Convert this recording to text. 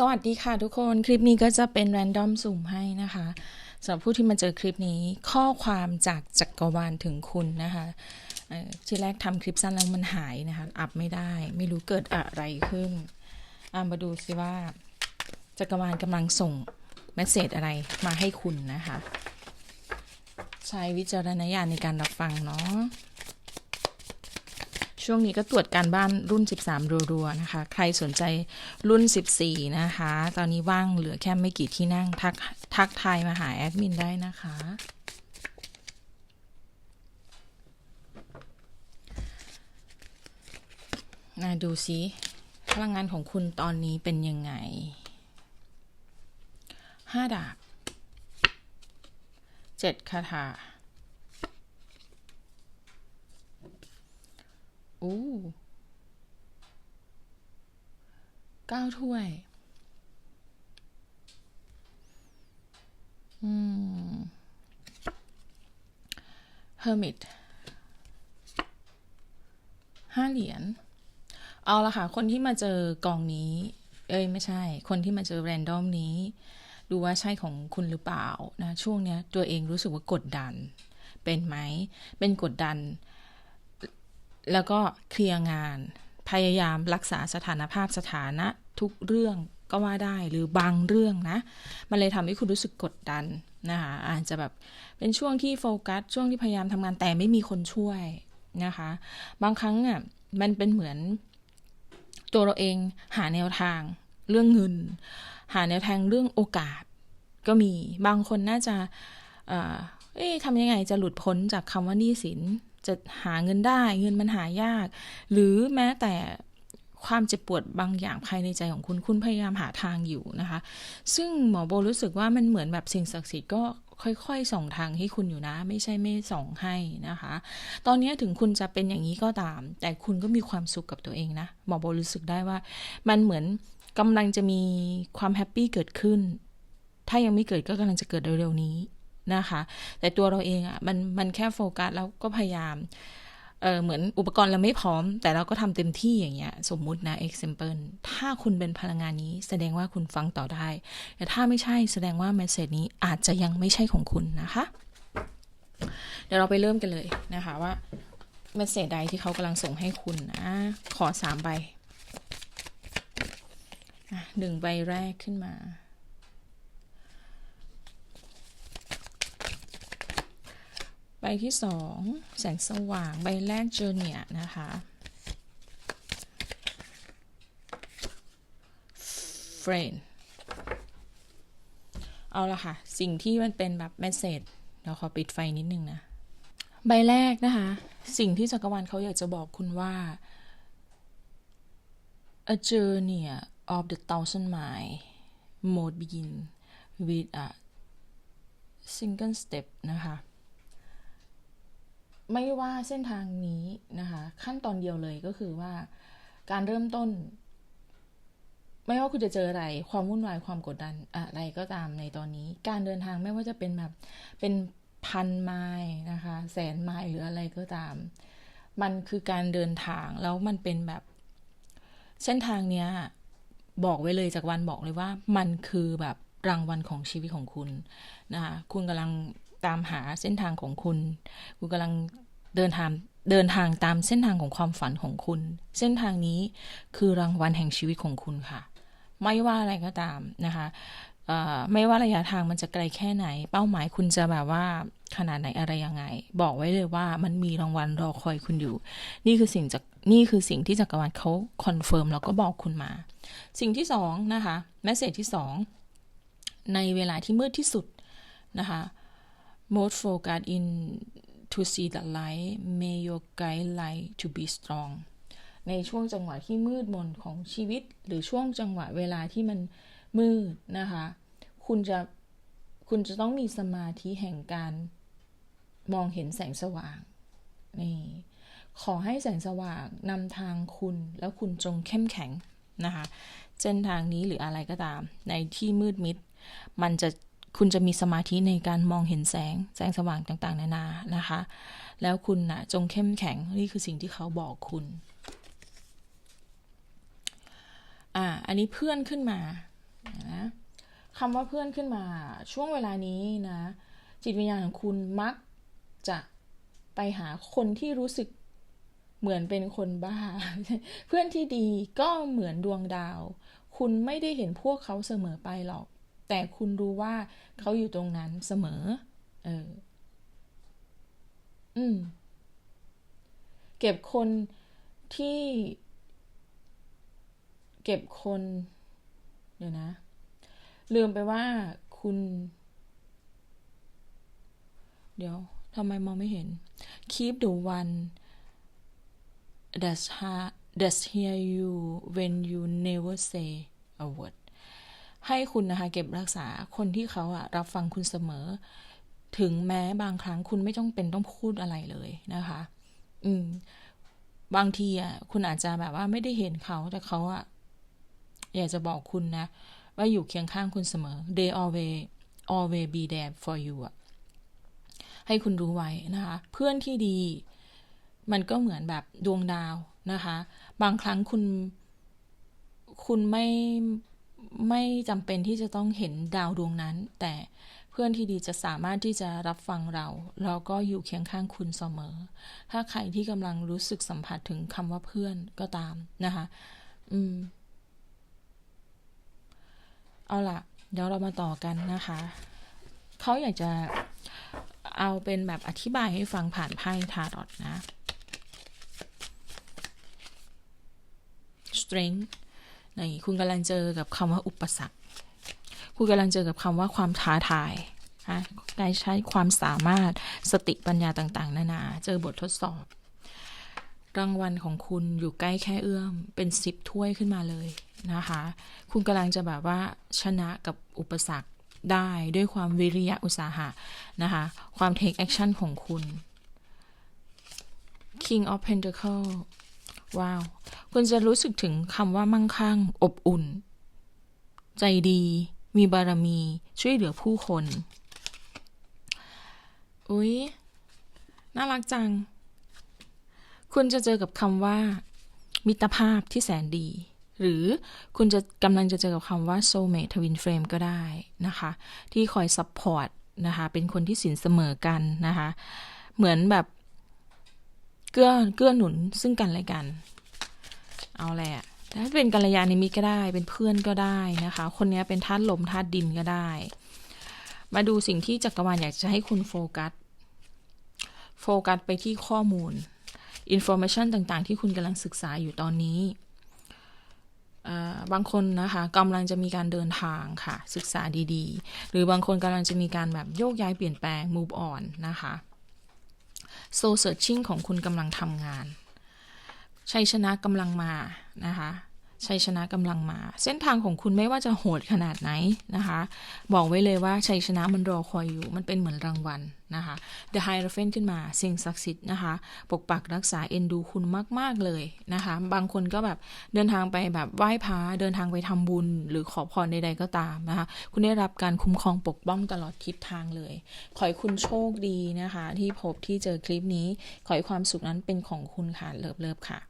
สวัสดีค่ะทุกคน คลิปนี้ก็จะเป็นแรนดอมสุ่มให้นะคะสำหรับผู้ที่มาเจอคลิปนี้ข้อความจากจักรวาลถึงคุณนะคะทีแรกทำคลิปสั้นแล้วมันหายนะคะ อัพไม่ได้ ไม่รู้เกิดอะไรขึ้นอะมาดูสิว่า จักรวาลกำลังส่งเมสเซจอะไรมาให้คุณนะคะ ใช้วิจารณญาณในการรับฟังเนาะ ช่วงนี้ก็ตรวจการบ้านรุ่น 13 รัวๆ นะคะ ใครสนใจรุ่น 14 นะคะ ตอนนี้ว่างเหลือแค่ไม่กี่ที่นั่ง ทักทักทายมาหาแอดมินได้นะคะนาดูซิพลังงานของคุณตอนนี้เป็นยังไงห้าดาบเจ็ดคาถา อ้เก้าถ้วย อืมเฮอร์มิตห้าเหรียญ เอาละค่ะ คนที่มาเจอกองนี้ เอ้ย ไม่ใช่ คนที่มาเจอแรนดอมนี้ ดูว่าใช่ของคุณหรือเปล่านะ ช่วงเนี้ย ตัวเองรู้สึกว่ากดดัน เป็นไหม เป็นกดดัน แล้วก็เคลียร์งาน พยายามรักษาสถานภาพสถานะทุกเรื่องก็ว่าได้หรือบางเรื่องนะ มันเลยทำให้คุณรู้สึกกดดันนะคะอาจจะแบบเป็นช่วงที่โฟกัส ช่วงที่พยายามทำงานแต่ไม่มีคนช่วยนะคะ บางครั้งอะมันเป็นเหมือนตัวเราเองหาแนวทางเรื่องเงิน หาแนวทางเรื่องโอกาส ก็มีบางคนน่าจะเอ่อเอ๊ะทำยังไงจะหลุดพ้นจากคำว่าหนี้สิน จะหาเงินได้ เงินมันหายาก หรือแม้แต่ความเจ็บปวดบางอย่างภายในใจของคุณ คุณพยายามหาทางอยู่นะคะ ซึ่งหมอโบรู้สึกว่ามันเหมือนแบบสิ่งศักดิ์สิทธิ์ก็ค่อยๆ ส่องทางให้คุณอยู่นะ ไม่ใช่ไม่ส่องให้นะคะ ตอนนี้ถึงคุณจะเป็นอย่างนี้ก็ตาม แต่คุณก็มีความสุขกับตัวเองนะ หมอโบรู้สึกได้ว่า มันเหมือนกำลังจะมีความแฮปปี้เกิดขึ้น ถ้ายังไม่เกิดก็กำลังจะเกิดเร็วๆนี้ นะคะ แต่ตัวเราเองอะ่ะมันมันแค่โฟกัสแล้วก็พยายามเออเหมือนอุปกรณ์เราไม่พร้อม แต่เราก็ทำเต็มที่อย่างเงี้ย สมมุตินะ example ถ้าคุณเป็นพลังงานนี้ แสดงว่าคุณฟังต่อได้ แต่ถ้าไม่ใช่แสดงว่า m ม s เ g e นี้อาจจะยังไม่ใช่ของคุณนะคะ เดี๋ยวเราไปเริ่มกันเลยนะคะว่า m ม s เ g e ใดที่เขากำลังส่งให้คุณนะขอสามใบหนึ่งใบแรกขึ้นมา ใบที่สองแสงสว่าง ใบแรกเจอเนียนะคะ เฟรนเอาละค่ะ สิ่งที่มันเป็นแบบเมสเซจเดี๋ยวขอปิดไฟนิดนึงนะ ใบแรกนะคะ สิ่งที่จักรวาลเขาอยากจะบอกคุณว่า a journey of the thousand mile mode begin with a single step นะคะ ไม่ว่าเส้นทางนี้นะคะ ขั้นตอนเดียวเลยก็คือว่า การเริ่มต้น ไม่ว่าคุณจะเจออะไร ความวุ่นวายความกดดันอะไรก็ตามในตอนนี้ การเดินทางไม่ว่าจะเป็นแบบเป็นพันไมล์นะคะ แสนไมล์หรืออะไรก็ตาม มันคือการเดินทางแล้วมันเป็นแบบ เส้นทางเนี้ยบอกไว้เลยจากวันบอกเลยว่า มันคือแบบรางวัลของชีวิตของคุณนะคะคุณกำลัง ตามหาเส้นทางของคุณ คุณกำลังเดินทางเดินทางตามเส้นทางของความฝันของคุณ เส้นทางนี้คือรางวัลแห่งชีวิตของคุณค่ะ ไม่ว่าอะไรก็ตามนะคะไม่ว่าระยะทางมันจะไกลแค่ไหน เป้าหมายคุณจะแบบว่าขนาดไหนอะไรยังไง บอกไว้เลยว่ามันมีรางวัลรอคอยคุณอยู่ นี่คือสิ่งจากนี่คือสิ่งที่จักรวาลเขาคอนเฟิร์มแล้วก็บอกคุณมา สิ่งที่สองนะคะแมสเซจที่สองในเวลาที่มืดที่สุดนะคะ Mode focus in to see the light may your guide light to be strong ในช่วงจังหวะที่มืดมนของชีวิต หรือช่วงจังหวะเวลาที่มันมืดนะคะ คุณจะคุณจะต้องมีสมาธิแห่งการมองเห็นแสงสว่างนี่ขอให้แสงสว่างนำทางคุณแล้วคุณจงเข้มแข็งนะคะเส้นทางนี้หรืออะไรก็ตาม ในที่มืดมิด มันจะ คุณจะมีสมาธิในการมองเห็นแสงแสงสว่างต่างๆ นานานะคะ แล้วคุณนะจงเข้มแข็งนี่คือสิ่งที่เขาบอกคุณอ่าอันนี้เพื่อนขึ้นมาคำว่าเพื่อนขึ้นมา ช่วงเวลานี้นะ จิตวิญญาณของคุณมักจะไปหาคนที่รู้สึกเหมือนเป็นคนบ้า เพื่อนที่ดีก็เหมือนดวงดาว คุณไม่ได้เห็นพวกเขาเสมอไปหรอก แต่คุณรู้ว่าเขาอยู่ตรงนั้นเสมอ เออ อืม เก็บคนที่ เก็บคน เดี๋ยวนะ ลืมไปว่าคุณ เดี๋ยวทำไมมองไม่เห็น keep the one that's ha- that's hear you when you never say a word ให้คุณนะคะเก็บรักษาคนที่เขาอะรับฟังคุณเสมอ ถึงแม้บางครั้งคุณไม่ต้องเป็นต้องพูดอะไรเลยนะคะ อืม บางทีอะคุณอาจจะแบบว่าไม่ได้เห็นเขาแต่เขาอะอยากจะบอกคุณนะ ว่าอยู่เคียงข้างคุณเสมอ they always always be there for you อะให้คุณรู้ไว้นะคะ เพื่อนที่ดี มันก็เหมือนแบบดวงดาวนะคะ บางครั้งคุณ คุณไม่ ไม่จำเป็นที่จะต้องเห็นดาวดวงนั้น แต่เพื่อนที่ดีจะสามารถที่จะรับฟังเราแล้วก็อยู่เคียงข้างคุณเสมอ ถ้าใครที่กำลังรู้สึกสัมผัสถึงคำว่าเพื่อนก็ตามนะคะ อืม เอาล่ะ เดี๋ยวเรามาต่อกันนะคะ เขาอยากจะเอาเป็นแบบอธิบายให้ฟังผ่านไพ่ทาร์ดอตนะ strength ในคุณกำลังเจอกับคำว่าอุปสรรค คุณกำลังเจอกับคำว่าความท้าทายนะการใช้ความสามารถสติปัญญาต่างๆ นานา เจอบททดสอบ รางวัลของคุณอยู่ใกล้แค่เอื้อม เป็นสิบถ้วยขึ้นมาเลยนะคะ คุณกำลังจะแบบว่าชนะกับอุปสรรคได้ด้วยความวิริยะอุตสาหะนะคะ ความ take action ของคุณ King of Pentacle ว้าว คุณจะรู้สึกถึงคำว่ามั่งคั่ง อบอุ่น ใจดี มีบารมี ช่วยเหลือผู้คน อุ๊ย น่ารักจัง คุณจะเจอกับคำว่า มิตรภาพที่แสนดี หรือคุณจะกำลังจะเจอกับคำว่า soulmate twin flame ก็ได้นะคะ ที่คอย support นะคะ เป็นคนที่สินเสมอกันนะคะ เหมือนแบบ เกื้อเกื้อหนุนซึ่งกันและกัน เอาแหละถ้าเป็นกัลยาณมิตรก็ได้ เป็นเพื่อนก็ได้นะคะ คนนี้เป็นธาตุลมธาตุดินก็ได้ มาดูสิ่งที่จักรวาลอยากจะให้คุณโฟกัส โฟกัสไปที่ข้อมูลอินโฟ a t ชันต่างๆ ที่คุณกำลังศึกษาอยู่ตอนนี้ บางคนนะคะกำลังจะมีการเดินทางค่ะ ศึกษาดีๆ หรือบางคนกำลังจะมีการแบบโยกย้ายเปลี่ยนแปลง move on นะคะ โซเซอร์ชิ่งของคุณกำลังทำงาน ชัยชนะกำลังมานะคะ ชัยชนะกำลังมา เส้นทางของคุณไม่ว่าจะโหดขนาดไหนนะคะ บอกไว้เลยว่าชัยชนะมันรอคอยอยู่ มันเป็นเหมือนรางวัลนะคะ The Hierophant ขึ้นมาสิ่งศักดิ์สิทธิ์นะคะ ปกปักรักษาเอ็นดูคุณมาก ๆ เลยนะคะ บางคนก็แบบเดินทางไปแบบไหว้พระเดินทางไปทำบุญ หรือขอพรใดๆก็ตามนะคะ คุณได้รับการคุ้มครองปกป้องตลอดทิศทางเลย ขอให้คุณโชคดีนะคะ ที่พบที่เจอคลิปนี้ ขอให้ความสุขนั้นเป็นของคุณค่ะเลิฟๆค่ะ